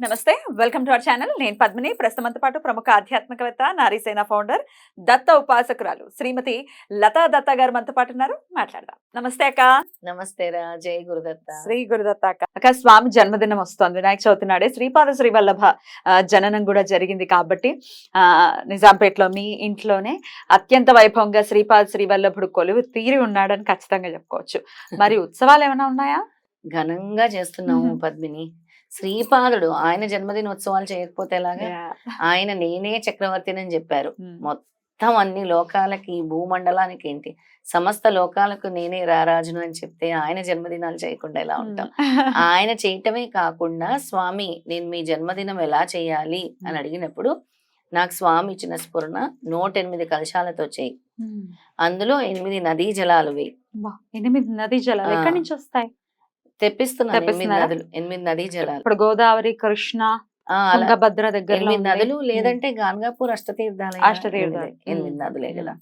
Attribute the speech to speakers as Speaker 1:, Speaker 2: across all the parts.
Speaker 1: నమస్తే welcome to our channel. నేను పద్మిని. ప్రస్తుతంతో పాటు ప్రముఖ ఆధ్యాత్మికవేత్త నారీసేన ఫౌండర్ దత్త ఉపాసకురాలు శ్రీమతి లతా దత్త గారు మనతో పాటు ఉన్నారు. మాట్లాడదాం. నమస్తే అక్క.
Speaker 2: నమస్తే రా. జై గురుదత్త.
Speaker 1: శ్రీ గురుదత్త అక్క. అక్క స్వామి జన్మదినం వస్తోంది. వినాయక చవితి నాడే శ్రీపాద శ్రీవల్లభ జననం కూడా జరిగింది కాబట్టి ఆ నిజాంపేటలో మీ ఇంట్లోనే అత్యంత వైభవంగా శ్రీపాద శ్రీవల్లభుడు కొలువు తీరి ఉన్నాడని ఖచ్చితంగా చెప్పుకోవచ్చు. మరి ఉత్సవాలు ఏమైనా ఉన్నాయా?
Speaker 2: ఘనంగా చేస్తున్నాము. పద్మిని. శ్రీపాదుడు ఆయన జన్మదినోత్సవాలు చేయకపోతే ఎలాగా? ఆయన నేనే చక్రవర్తిని అని చెప్పారు. మొత్తం అన్ని లోకాలకి భూమండలానికి ఏంటి సమస్త లోకాలకు నేనే రారాజును అని చెప్తే ఆయన జన్మదినాలు చేయకుండా ఎలా ఉంటాం? ఆయన చేయటమే కాకుండా స్వామి నేను మీ జన్మదినం ఎలా చేయాలి? అని అడిగినప్పుడు నాకు స్వామి ఇచ్చిన స్ఫురణ నూట ఎనిమిది కలశాలతో చేయి. అందులో ఎనిమిది నదీ జలాలు
Speaker 1: ఎనిమిది నదీ జలాలు. ఎక్కడి నుంచి వస్తాయి? తెప్పిస్తున్నారా?
Speaker 2: ఎనిమిది నదీ జలాలు
Speaker 1: ఇప్పుడు గోదావరి కృష్ణ తుంగభద్ర దగ్గర
Speaker 2: ఎనిమిది నదులు లేదంటే గాన్గాపూర్ అష్టతీర్థాలైనా
Speaker 1: అష్టతీర్థాలు.
Speaker 2: ఎనిమిదే. నదులే కదా.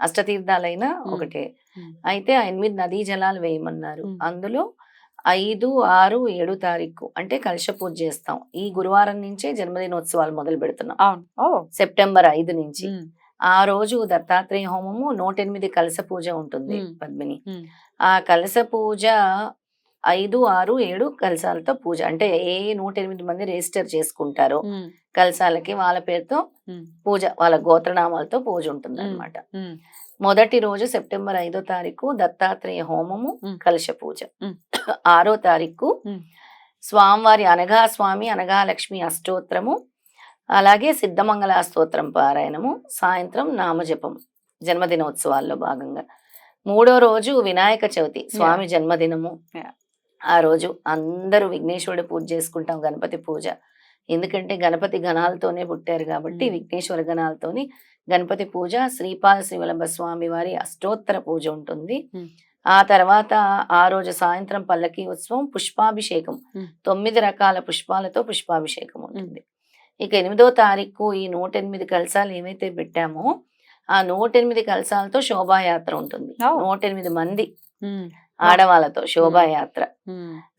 Speaker 2: అష్టతీర్థాలైనా. ఒకటే. అయితే ఆ ఎనిమిది నదీ జలాలు వేయమన్నారు. అందులో ఐదు ఆరు ఏడు తారీఖు అంటే కలశ పూజ చేస్తాం ఈ గురువారం నుంచే జన్మదినోత్సవాలు మొదలు పెడుతున్నాం సెప్టెంబర్ ఐదు నుంచి. ఆ రోజు దత్తాత్రేయ హోమము నూట ఎనిమిది కలశ పూజ ఉంటుంది. పద్మిని. ఆ కలశ పూజ ఐదు ఆరు ఏడు కలశాలతో పూజ అంటే ఏ నూట ఎనిమిది మంది రిజిస్టర్ చేసుకుంటారో
Speaker 1: ఉమ్.
Speaker 2: కలశాలకి వాళ్ళ పేరుతో. పూజ వాళ్ళ గోత్రనామాలతో పూజ ఉంటుంది. అనమాట. మొదటి రోజు సెప్టెంబర్ ఐదో తారీఖు దత్తాత్రేయ హోమము
Speaker 1: మ్మ్.
Speaker 2: కలశ పూజ. ఆరో తారీఖు. స్వామివారి అనగా స్వామి అనగా లక్ష్మి అష్టోత్తరము అలాగే సిద్ధమంగళ స్తోత్రం పారాయణము సాయంత్రం నామజపం జన్మదినోత్సవాల్లో భాగంగా మూడో రోజు వినాయక చవితి స్వామి జన్మదినము. ఆ రోజు అందరూ విఘ్నేశ్వరుడు పూజ చేసుకుంటాం గణపతి పూజ ఎందుకంటే గణపతి గణాలతోనే పుట్టారు కాబట్టి. విఘ్నేశ్వర గణాలతోని గణపతి పూజ శ్రీపాద శ్రీవల్లభ స్వామి వారి అష్టోత్తర పూజ ఉంటుంది. ఆ తర్వాత ఆ రోజు సాయంత్రం పల్లకి ఉత్సవం పుష్పాభిషేకం. తొమ్మిది రకాల పుష్పాలతో పుష్పాభిషేకం ఉంటుంది ఇక ఎనిమిదో తారీఖు ఈ నూట ఎనిమిది కలశాలు ఏవైతే పెట్టామో ఆ నూట ఎనిమిది కలశాలతో శోభాయాత్ర ఉంటుంది. నూట ఎనిమిది మంది. ఆడవాళ్ళతో శోభాయాత్ర.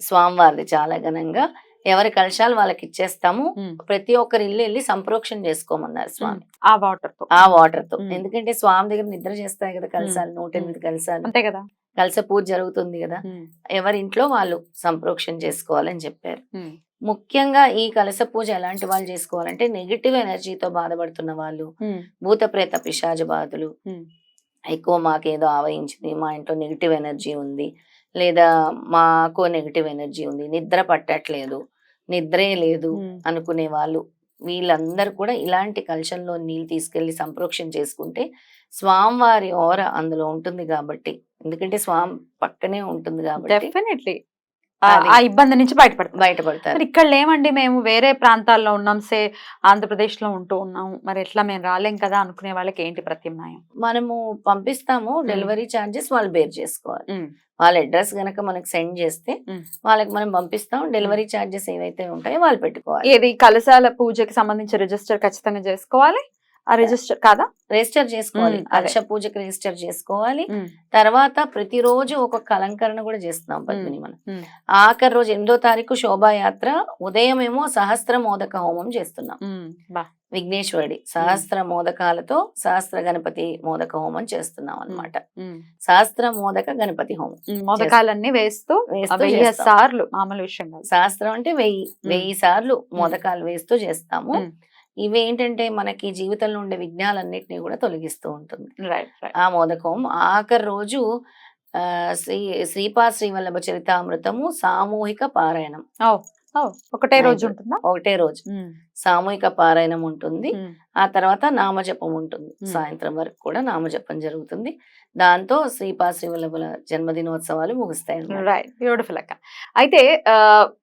Speaker 2: స్వామివారిది చాలా ఘనంగా. ఎవరి కలశాలు వాళ్ళకి ఇచ్చేస్తాము. ప్రతి ఒక్కరి ఇల్లు వెళ్ళి సంప్రోక్షణ చేసుకోమన్నారు స్వామి.
Speaker 1: ఆ వాటర్తో.
Speaker 2: ఆ
Speaker 1: వాటర్తో.
Speaker 2: ఎందుకంటే స్వామి దగ్గర నిద్ర చేస్తాయి కదా కలశాలు నూట ఎనిమిది కలశాలు.
Speaker 1: అంతే కదా.
Speaker 2: కలస పూజ జరుగుతుంది కదా. ఎవరి ఇంట్లో వాళ్ళు సంప్రోక్షణ చేసుకోవాలని చెప్పారు. ముఖ్యంగా ఈ కలస పూజ ఎలాంటి వాళ్ళు చేసుకోవాలంటే నెగిటివ్ ఎనర్జీతో బాధపడుతున్న వాళ్ళు. భూత ప్రేత పిశాచ బాధలు. ఎక్కువ మాకేదో ఆవహించింది మా ఇంట్లో నెగిటివ్ ఎనర్జీ ఉంది లేదా మాకు నెగిటివ్ ఎనర్జీ ఉంది నిద్ర పట్టట్లేదు నిద్రే లేదు. అనుకునే వాళ్ళు వీళ్ళందరూ కూడా ఇలాంటి కలశంలో నీళ్ళు తీసుకెళ్ళి సంప్రోక్షణ చేసుకుంటే స్వామివారి ఓర అందులో ఉంటుంది కాబట్టి ఎందుకంటే స్వామి పక్కనే ఉంటుంది కాబట్టి
Speaker 1: డెఫినెట్లీ ఆ ఇబ్బంది నుంచి బయటపడతాం.
Speaker 2: బయటపడతారు.
Speaker 1: మరి ఇక్కడ లేమండి మేము వేరే ప్రాంతాల్లో ఉన్నాం సే ఆంధ్రప్రదేశ్లో ఉంటూ ఉన్నాం మరి ఎట్లా మేము రాలేం కదా అనుకునే వాళ్ళకి ఏంటి ప్రత్యామ్నాయం?
Speaker 2: మనము పంపిస్తాము డెలివరీ ఛార్జెస్ వాళ్ళు బేర్ చేసుకోవాలి. వాళ్ళ అడ్రస్ గనక మనకు సెండ్ చేస్తే. వాళ్ళకి మనం పంపిస్తాం డెలివరీ ఛార్జెస్ ఏవైతే ఉంటాయో వాళ్ళు పెట్టుకోవాలి.
Speaker 1: ఏది కలశాల పూజకి సంబంధించి రిజిస్టర్ ఖచ్చితంగా చేసుకోవాలి. ఆ రిజిస్టర్ కాదా
Speaker 2: రిజిస్టర్ చేసుకోవాలి. కలశ పూజకి రిజిస్టర్ చేసుకోవాలి. తర్వాత ప్రతిరోజు ఒక్కొక్క అలంకరణ కూడా చేస్తున్నాం పద్మిని మనం. ఆఖరి రోజు ఎనిమిదో తారీఖు శోభాయాత్ర ఉదయం ఏమో సహస్ర మోదక హోమం చేస్తున్నాం విఘ్నేశ్వరుడి సహస్ర మోదకాలతో సహస్ర గణపతి మోదక హోమం చేస్తున్నాం అన్నమాట
Speaker 1: ఉమ్.
Speaker 2: సహస్ర మోదక గణపతి హోమం.
Speaker 1: మొదకాలన్నీ వేస్తూ వెయ్యి. సార్లు మామూలు విషయం
Speaker 2: సహస్రం అంటే వెయ్యి. వెయ్యి సార్లు మోదకాలు వేస్తూ చేస్తాము. ఇవి ఏంటంటే మనకి జీవితంలో ఉండే విఘ్నాలన్నిటినీ కూడా తొలగిస్తూ ఉంటుంది. ఆ మోదకం ఆఖరి రోజు ఆ, శ్రీ శ్రీపా శ్రీవల్లభ చరితామృతము సామూహిక పారాయణం.
Speaker 1: ఒకటే రోజు. ఉంటుందా?
Speaker 2: ఒకటే రోజు. సామూహిక పారాయణం ఉంటుంది. ఆ తర్వాత నామజపం ఉంటుంది. సాయంత్రం వరకు కూడా నామజపం జరుగుతుంది. దాంతో శ్రీపా శ్రీవల్లభుల జన్మదినోత్సవాలు ముగుస్తాయి.
Speaker 1: రైట్ బ్యూటిఫుల్ అక్క. అయితే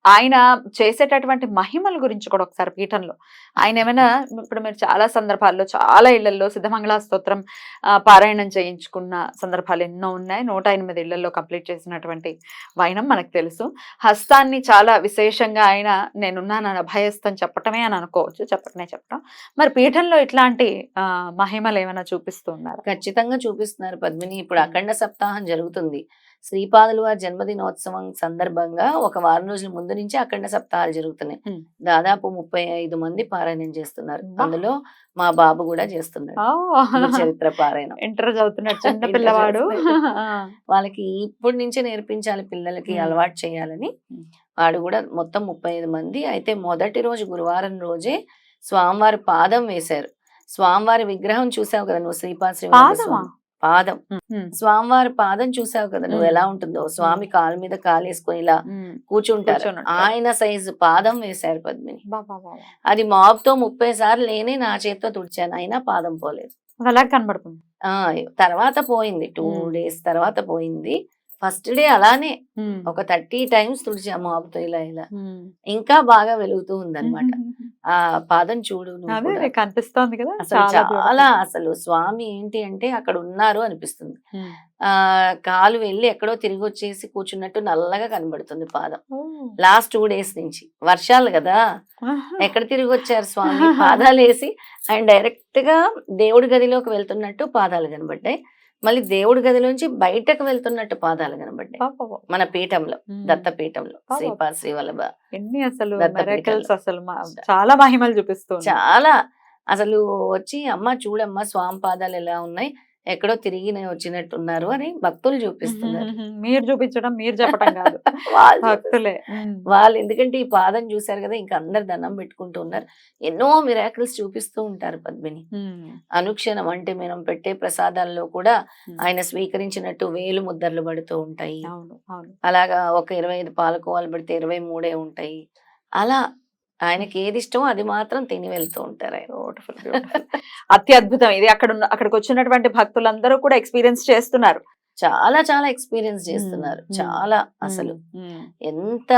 Speaker 1: ఆయన చేసేటటువంటి మహిమల గురించి కూడా ఒకసారి పీఠంలో. ఆయన ఏమైనా ఇప్పుడు మీరు చాలా సందర్భాల్లో చాలా ఇళ్ళలో సిద్ధమంగళ స్తోత్రం ఆ, పారాయణం చేయించుకున్న సందర్భాలు ఎన్నో ఉన్నాయి. నూట ఎనిమిది ఇళ్ళలో కంప్లీట్ చేసినటువంటి వైనం మనకు తెలుసు. హస్తాన్ని చాలా విశేషంగా ఆయన నేనున్నాను అభయస్థం చెప్పటమే అని అనుకోవచ్చు చెప్పటమే చెప్పటం మరి పీఠంలో ఇట్లాంటి మహిమలు ఏమైనా చూపిస్తూ ఉన్నారు
Speaker 2: ఖచ్చితంగా చూపిస్తున్నారు పద్మిని. ఇప్పుడు అఖండ సప్తాహం జరుగుతుంది. శ్రీపాదుల వారి జన్మదినోత్సవం సందర్భంగా ఒక వారం రోజుల ముందు నుంచి అఖండ సప్తాహాలు జరుగుతున్నాయి. దాదాపు ముప్పై ఐదు మంది పారాయణం చేస్తున్నారు. అందులో మా బాబు కూడా చేస్తున్నాడు. చరిత్ర పారాయణం.
Speaker 1: ఇంటర్ చదువుతున్నాడు చిన్న పిల్లవాడు.
Speaker 2: వాళ్ళకి ఇప్పటి నుంచే నేర్పించాలి పిల్లలకి. అలవాటు చేయాలని. వాడు కూడా మొత్తం ముప్పై ఐదు మంది. అయితే మొదటి రోజు గురువారం రోజే స్వామివారి పాదం వేశారు. స్వామివారి విగ్రహం చూసావు కదా నువ్వు? శ్రీపాద పాదం. స్వామివారి పాదం చూసావు కదా నువ్వు. ఎలా ఉంటుందో? స్వామి కాలు మీద కాలు వేసుకొని ఇలా. కూర్చుంటారు. ఆయన సైజు పాదం వేశారు పద్మిని. అది మాప్తో ముప్పై సార్లు నేనే నా చేత్తో తుడిచాను. అయినా పాదం పోలేదు.
Speaker 1: అలా కనబడుతుంది.
Speaker 2: ఆ తర్వాత పోయింది. టూ. డేస్ తర్వాత పోయింది. ఫస్ట్ డే అలానే ఒక థర్టీ టైమ్స్ తుడిచా మాపుతో ఇలా ఇలా. ఇంకా బాగా వెలుగుతూ ఉందన్నమాట ఆ పాదం చూడు
Speaker 1: కనిపిస్తోంది కదా.
Speaker 2: చాలా అసలు స్వామి ఏంటి అంటే అక్కడ ఉన్నారు అనిపిస్తుంది. ఆ కాలు వెళ్ళి ఎక్కడో తిరిగి వచ్చేసి కూర్చున్నట్టు నల్లగా కనబడుతుంది పాదం. లాస్ట్ టూ డేస్ నుంచి వర్షాలు కదా. ఎక్కడ తిరిగి వచ్చారు స్వామి పాదాలు వేసి ఆయన డైరెక్ట్గా దేవుడి గదిలోకి వెళ్తున్నట్టు పాదాలు కనబడ్డాయి మళ్ళీ దేవుడి గదిలోంచి బయటకు వెళ్తున్నట్టు పాదాలు కనబడ్డాయి. మన పీఠంలో
Speaker 1: ఉమ్.
Speaker 2: దత్త పీఠంలో
Speaker 1: పాపం.
Speaker 2: శ్రీపా శ్రీవల్లభ
Speaker 1: ఎన్ని అసలు. అసలు చాలా మహిమలు చూపిస్తుంది
Speaker 2: చాలా అసలు వచ్చి అమ్మ చూడమ్మా స్వామి పాదాలు ఎలా ఉన్నాయి ఎక్కడో తిరిగి వచ్చినట్టున్నారు అని భక్తులు చూపిస్తున్నారు
Speaker 1: మీరు చూపించడం మీరు చెప్పడం కాదు. భక్తులే.
Speaker 2: వాళ్ళు ఎందుకంటే ఈ పాదం చూశారు కదా ఇంకా అందరు దండం పెట్టుకుంటూ ఉన్నారు ఎన్నో మిరాకిల్స్ చూపిస్తూ ఉంటారు పద్మిని. అనుక్షణం అంటే మనం పెట్టే ప్రసాదాల్లో కూడా. ఆయన స్వీకరించినట్టు వేలు ముద్దర్లు పడుతూ ఉంటాయి అలాగా ఒక ఇరవై ఐదు పాలకోవాలు పెడితే ఇరవై మూడే ఉంటాయి అలా ఆయనకి ఏది ఇష్టమో అది మాత్రం తిని వెళ్తూ ఉంటారు ఆయన.
Speaker 1: అత్యద్భుతం. ఇది అక్కడ ఉన్న అక్కడికి వచ్చినటువంటి భక్తులందరూ కూడా ఎక్స్పీరియన్స్ చేస్తున్నారు.
Speaker 2: చాలా చాలా ఎక్స్పీరియన్స్ చేస్తున్నారు. చాలా అసలు. ఎంత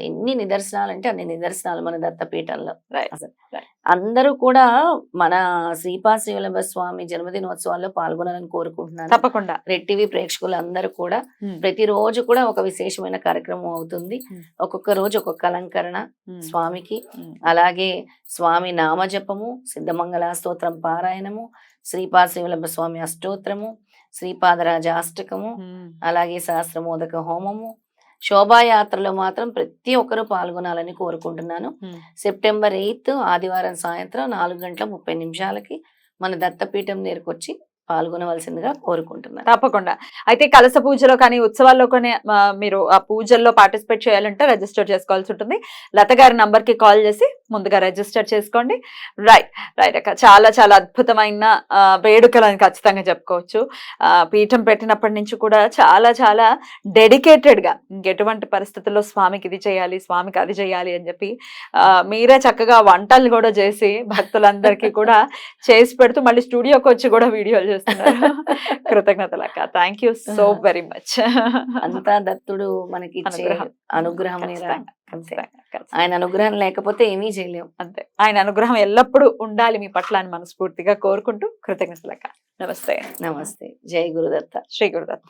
Speaker 2: ఎన్ని నిదర్శనాలు అంటే అన్ని నిదర్శనాలు మన దత్తపీఠంలో. అసలు. అందరూ కూడా మన శ్రీపా శ్రీవల్లభ స్వామి జన్మదినోత్సవాల్లో పాల్గొనాలని కోరుకుంటున్నాను
Speaker 1: తప్పకుండా
Speaker 2: రెడ్ టీవీ ప్రేక్షకులు అందరూ కూడా. ప్రతిరోజు కూడా ఒక విశేషమైన కార్యక్రమం అవుతుంది. ఒక్కొక్క రోజు ఒక్కొక్క అలంకరణ. స్వామికి. అలాగే స్వామి నామజపము సిద్ధమంగళ స్తోత్రం పారాయణము శ్రీపా శ్రీవల్లభ స్వామి అష్టోత్తరము శ్రీపాదరాజ అష్టకము. అలాగే సహస్రమోదక హోమము శోభాయాత్రలో మాత్రం ప్రతి ఒక్కరూ పాల్గొనాలని కోరుకుంటున్నాను. సెప్టెంబర్ ఎయిత్ ఆదివారం సాయంత్రం నాలుగు గంటల ముప్పై నిమిషాలకి మన దత్తపీఠం నేర్కొచ్చి పాల్గొనవలసిందిగా కోరుకుంటున్నాను.
Speaker 1: తప్పకుండా. అయితే కలస పూజలో కానీ ఉత్సవాల్లో కానీ మీరు ఆ పూజల్లో పార్టిసిపేట్ చేయాలంటే రిజిస్టర్ చేసుకోవాల్సి ఉంటుంది. లత గారి నంబర్కి కాల్ చేసి ముందుగా రిజిస్టర్ చేసుకోండి. రైట్ రైట్ అక్క. చాలా చాలా అద్భుతమైన వేడుకలని ఖచ్చితంగా చెప్పుకోవచ్చు. పీఠం పెట్టినప్పటి నుంచి కూడా చాలా చాలా డెడికేటెడ్గా ఇంకెటువంటి పరిస్థితుల్లో స్వామికి ఇది చేయాలి స్వామికి అది చేయాలి అని చెప్పి మీరే చక్కగా వంటలు కూడా చేసి భక్తులందరికీ కూడా చేసి పెడుతూ మళ్ళీ స్టూడియోకి వచ్చి కూడా వీడియోలు చేస్తున్నారు. కృతజ్ఞతలు అక్క thank you so very much
Speaker 2: అంతా దత్తుడు మనకి
Speaker 1: అనుగ్రహం.
Speaker 2: ఆయన అనుగ్రహం లేకపోతే ఏమీ చేయలేం.
Speaker 1: అంతే. ఆయన అనుగ్రహం ఎల్లప్పుడూ ఉండాలి మీ పట్ల అని మనస్ఫూర్తిగా కోరుకుంటూ కృతజ్ఞతలు అక్క నమస్తే.
Speaker 2: నమస్తే. జై గురుదత్త.
Speaker 1: శ్రీ గురుదత్త.